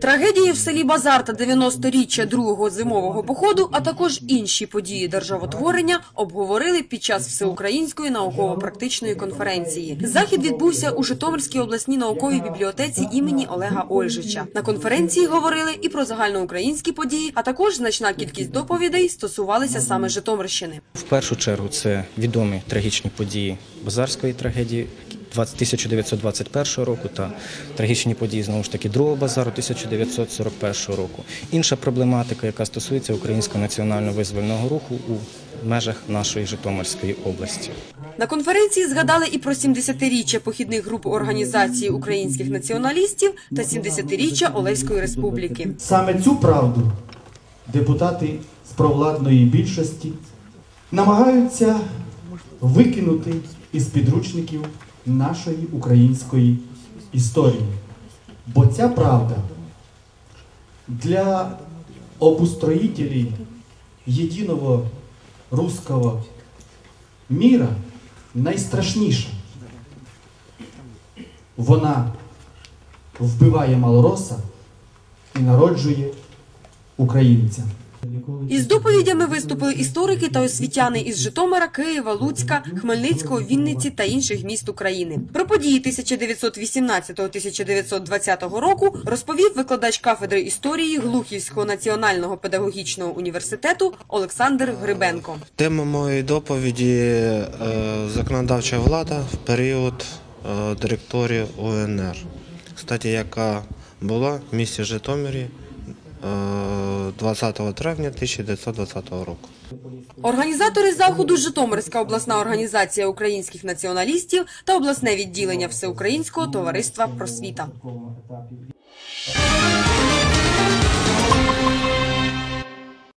Трагедії в селі Базар та 90-річчя другого зимового походу, а також інші події державотворення обговорили під час всеукраїнської науково-практичної конференції. Захід відбувся у Житомирській обласній науковій бібліотеці імені Олега Ольжича. На конференції говорили і про загальноукраїнські події, а також значна кількість доповідей стосувалися саме Житомирщини. В першу чергу це відомі трагічні події Базарської трагедії 20 1921 року та трагічні події знову ж таки другого базару 1941 року. Інша проблематика, яка стосується українського національно визвольного руху у межах нашої Житомирської області. На конференції згадали і про 70-річчя похідних груп організації українських націоналістів та 70-річчя Олеської республіки. Саме цю правду депутати з провладної більшості намагаються викинути із підручників нашої української історії. Бо ця правда для обустроїтелів єдиного руського міра найстрашніша. Вона вбиває малороса і народжує українця. Із доповідями виступили історики та освітяни із Житомира, Києва, Луцька, Хмельницького, Вінниці та інших міст України. Про події 1918-1920 року розповів викладач кафедри історії Глухівського національного педагогічного університету Олександр Грибенко. Тема моєї доповіді е, законодавча влада в період е, директорії УНР, кстати, яка була в місті Житомирі 20 травня 1920 року. Організатори заходу Житомирська обласна організація українських націоналістів та обласне відділення Всеукраїнського товариства просвіта.